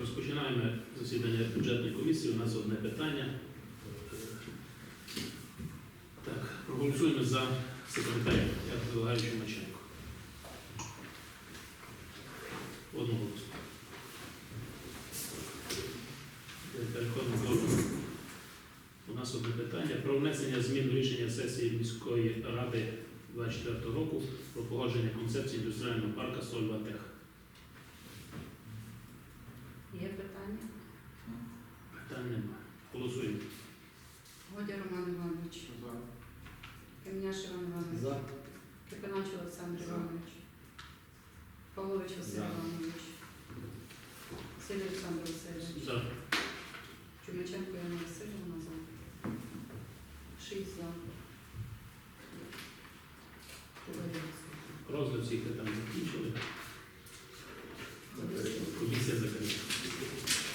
розпочинаємо засідання бюджетної комісії. У нас одне питання. Так, проголосуємо за секретаря. Я предлагаю Чумаченко. Одноголосно. Е, Переходимо до у нас одне питання про внесення змін рішення сесії міської ради 24 року про погодження концепції індустріального парка Сольватех. Питання? Питань немає. Голосуємо. Годя Роман Іванович. Кемняш Іван Іванович. За. Кипинач Олександр Іванович. Павлович Василь Іванович. Василь Олександр Васильович. За. Чумаченко Яна Васильівна за. Шість за. Розгляд всіх питань закінчили.